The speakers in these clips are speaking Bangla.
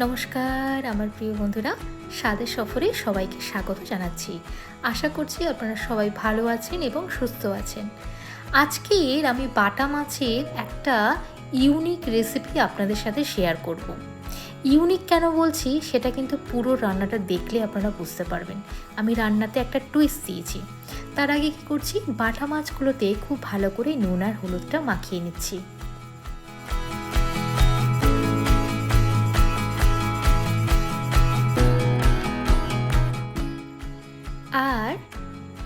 নমস্কার, আমার প্রিয় বন্ধুরা। স্বাদের সফরে সবাইকে স্বাগত জানাচ্ছি। আশা করছি আপনারা সবাই ভালো আছেন এবং সুস্থ আছেন। আজকের আমি বাটা মাছের একটা ইউনিক রেসিপি আপনাদের সাথে শেয়ার করব। ইউনিক কেন বলছি, সেটা কিন্তু পুরো রান্নাটা দেখলে আপনারা বুঝতে পারবেন। আমি রান্নাতে একটা টুইস্ট দিয়েছি। তার আগে কী করছি, বাটা মাছগুলোতে খুব ভালো করে নুন আর হলুদটা মাখিয়ে নিচ্ছি। আর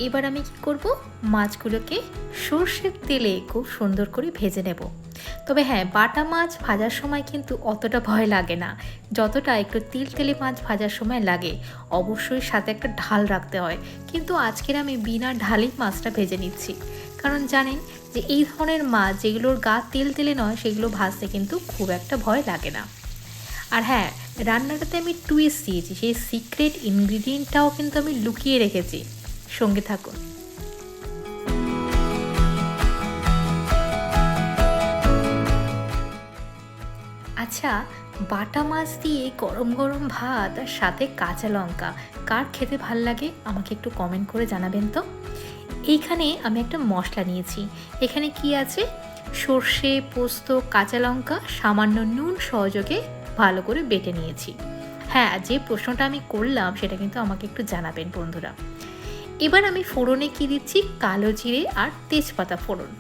এবার আমি কি করব? মাছগুলোকে সর্ষের তেলে খুব সুন্দর করে ভেজে নেব। তবে হ্যাঁ বাটা মাছ ভাজার সময় কিন্তু অতটা ভয় লাগে না। যতটা একটু তিল তেলে মাছ ভাজার সময় লাগে, অবশ্যই সাথে একটা ঢাল রাখতে হয়। কিন্তু আজকের আমি বিনা ঢালেই মাছটা ভেজে নিচ্ছি। কারণ জানেন যে এই ধরনের মাছ যেগুলোর গা তেল তেলে নয়, সেগুলো ভাজতে কিন্তু খুব একটা ভয় লাগে না। আর হ্যাঁ রান্নাটাতে আমি টুইস্ট দিয়েছি। সেই সিক্রেট ইনগ্রিডিয়েন্টটাও কিন্তু আমি লুকিয়ে রেখেছি। সঙ্গে থাকুন। আচ্ছা বাটা মাছ দিয়ে গরম গরম ভাত আর সাথে কাঁচা লঙ্কা, কার খেতে ভালো লাগে? আমাকে একটু কমেন্ট করে জানাবেন তো। এইখানে আমি একটা মশলা নিয়েছি। এখানে কি আছে? সর্ষে, পোস্ত, কাঁচা লঙ্কা, সামান্য নুন সহযোগে ভালো করে বেটে নিয়েছি। হ্যাঁ যে প্রশ্নটা আমি করলাম সেটা কিন্তু আমাকে একটু জানাবেন বন্ধুরা। এবার আমি ফোড়নে কি দিচ্ছি? কালো জিরে আর তেজপাতা ফোড়ন।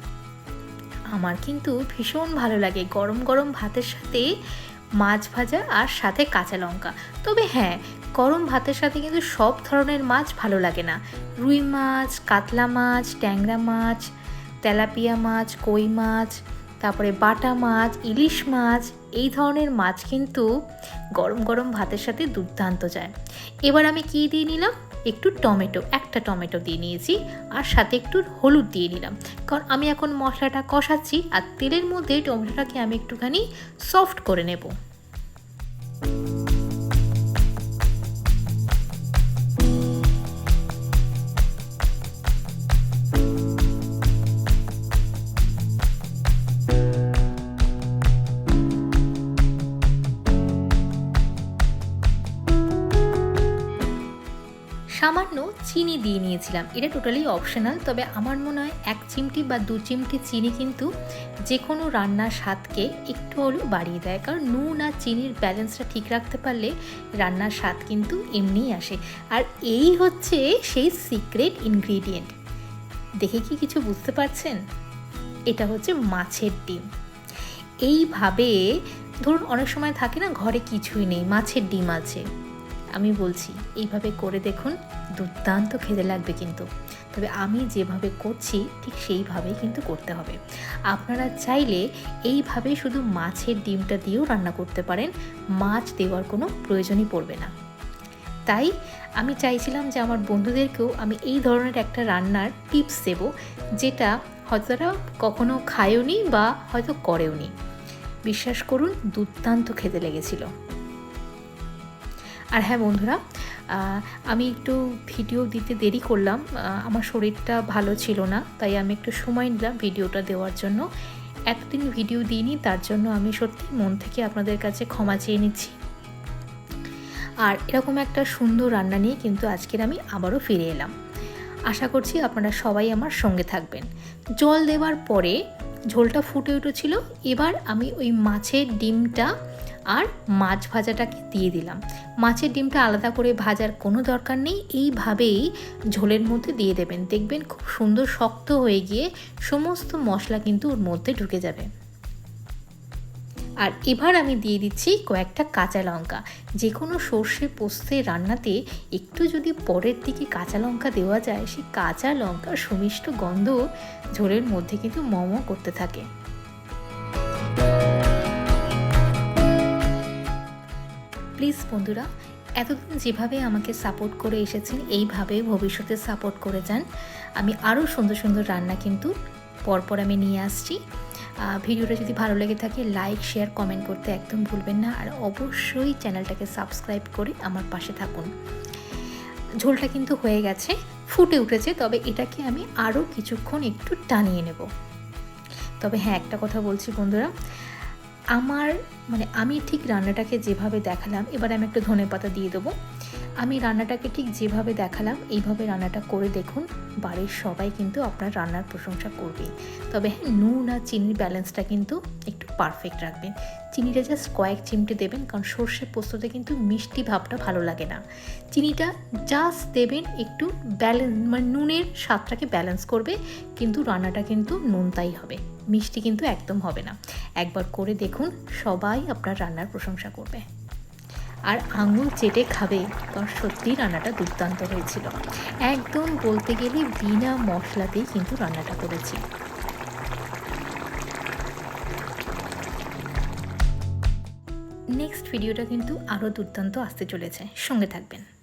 আমার কিন্তু ভীষণ ভালো লাগে গরম গরম ভাতের সাথে মাছ ভাজা আর সাথে কাঁচা লঙ্কা। তবে হ্যাঁ গরম ভাতের সাথে কিন্তু সব ধরনের মাছ ভালো লাগে না। রুই মাছ, কাতলা মাছ, ট্যাংরা মাছ, তেলাপিয়া মাছ, কই মাছ, তারপরে বাটা মাছ, ইলিশ মাছ এই ধরনের মাছ কিন্তু গরম গরম ভাতের সাথে দুর্দান্ত যায়। এবার আমি কি দিয়ে নিলাম? একটু টমেটো, একটা টমেটো দিয়ে নিয়েছি আর সাথে একটু হলুদ দিয়ে নিলাম। কারণ আমি এখন মশলাটা কষাচ্ছি আর তেলের মধ্যে টমেটোটাকে আমি একটুখানি সফট করে নেব। চিনি দিয়ে নিয়েছিলাম। এটা টোটালি অপশনাল তবে আমার মনে হয় এক চিমটি বা দু চিমটি চিনি কিন্তু যে কোনো রান্নার স্বাদকে একটু হলেও বাড়িয়ে দেয়। কারণ নুন আর চিনির ব্যালেন্সটা ঠিক রাখতে পারলে রান্নার স্বাদ কিন্তু এমনিই আসে। আর এই হচ্ছে সেই সিক্রেট ইনগ্রিডিয়েন্ট দেখে কি কিছু বুঝতে পারছেন? এটা হচ্ছে মাছের ডিম। এইভাবে ধরুন অনেক সময় থাকে না, ঘরে কিছুই নেই, মাছের ডিম আছে। আমি বলছি, এইভাবে করে দেখুন, দুর্দান্ত খেতে লাগবে কিন্তু। তবে আমি যেভাবে করছি, ঠিক সেইভাবেই কিন্তু করতে হবে। আপনারা চাইলে এইভাবে শুধু মাছের ডিমটা দিয়েও রান্না করতে পারেন, মাছ দেওয়ার কোনো প্রয়োজনই পড়বে না। তাই আমি চাইছিলাম যে আমার বন্ধুদেরকেও আমি এই ধরনের একটা রান্নার টিপস দেব, যেটা হয়তো তারা কখনো খায়ওনি বা হয়তো করেওনি। বিশ্বাস করুন, দুর্দান্ত খেতে লেগেছিলো। আর হ্যাঁ বন্ধুরা আমি একটু ভিডিও দিতে দেরি করলাম আমার শরীরটা ভালো ছিল না, তাই আমি একটু সময় নিলাম ভিডিওটা দেওয়ার জন্য। এতদিন ভিডিও দিইনি, তার জন্য আমি সত্যি মন থেকে আপনাদের কাছে ক্ষমা চেয়ে নিচ্ছি। আর এরকম একটা সুন্দর রান্না নিয়ে কিন্তু আজকের আমি আবারও ফিরে এলাম। আশা করছি আপনারা সবাই আমার সঙ্গে থাকবেন। জল দেওয়ার পরে ঝোলটা ফুটে উঠেছিল। এবার আমি ওই মাছের ডিমটা আর মাছ ভাজাটাকে দিয়ে দিলাম। মাছের ডিমটা আলাদা করে ভাজার কোনো দরকার নেই। এইভাবেই ঝোলের মধ্যে দিয়ে দেবেন। দেখবেন খুব সুন্দর শক্ত হয়ে গিয়ে সমস্ত মশলা কিন্তু ওর মধ্যে ঢুকে যাবে। আর এবার আমি দিয়ে দিচ্ছি কয়েকটা কাঁচা লঙ্কা। যে কোনো সর্ষে পোস্তের রান্নাতে একটু যদি পরের দিকে কাঁচা লঙ্কা দেওয়া যায়, সেই কাঁচা লঙ্কার সুমিষ্ট গন্ধ ঝোলের মধ্যে কিন্তু মম করতে থাকে। প্লিজ বন্ধুরা, এতদিন যেভাবে আমাকে সাপোর্ট করে এসেছেন, এইভাবে ভবিষ্যতে সাপোর্ট করে যান। আমি আরও সুন্দর সুন্দর রান্না কিন্তু পরপর আমি নিয়ে আসছি। ভিডিওটা যদি ভালো লেগে থাকে লাইক শেয়ার কমেন্ট করতে একদম ভুলবেন না। আর অবশ্যই চ্যানেলটাকে সাবস্ক্রাইব করে আমার পাশে থাকুন। ঝোলটা কিন্তু হয়ে গেছে, ফুটে উঠেছে, তবে এটাকে আমি আরও কিছুক্ষণ একটু টানিয়ে নেব। তবে হ্যাঁ একটা কথা বলছি বন্ধুরা, আমার মানে আমি ঠিক রান্নাটাকে যেভাবে দেখালাম, এবার আমি একটু ধনে পাতা দিয়ে দেবো। আমি রান্নাটাকে ঠিক যেভাবে দেখালাম, এইভাবে রান্নাটা করে দেখুন। বাড়ির সবাই কিন্তু আপনার রান্নার প্রশংসা করবেই তবে হ্যাঁ নুন আর চিনির ব্যালেন্সটা কিন্তু একটু পারফেক্ট রাখবেন। চিনিটা জাস্ট কয়েক চিমটে দেবেন, কারণ সর্ষে পোস্ততে কিন্তু মিষ্টি ভাবটা ভালো লাগে না। চিনিটা জাস্ট দেবেন একটু ব্যালেন্স মানে নুনের স্বাদটাকে ব্যালেন্স করবে, কিন্তু রান্নাটা কিন্তু নুনতাই হবে। মিষ্টি কিন্তু একদম হবে না। একবার করে দেখুন, সবাই আপনার রান্নার প্রশংসা করবে। আর আঙুল চেটে খাবে। কারণ সত্যি রান্নাটা দুর্দান্ত হয়েছিল। একদম বলতে গেলে বিনা মশলাতেই কিন্তু রান্নাটা করেছি। নেক্সট ভিডিওটা কিন্তু আরও দুর্দান্ত আসতে চলেছে। সঙ্গে থাকবেন।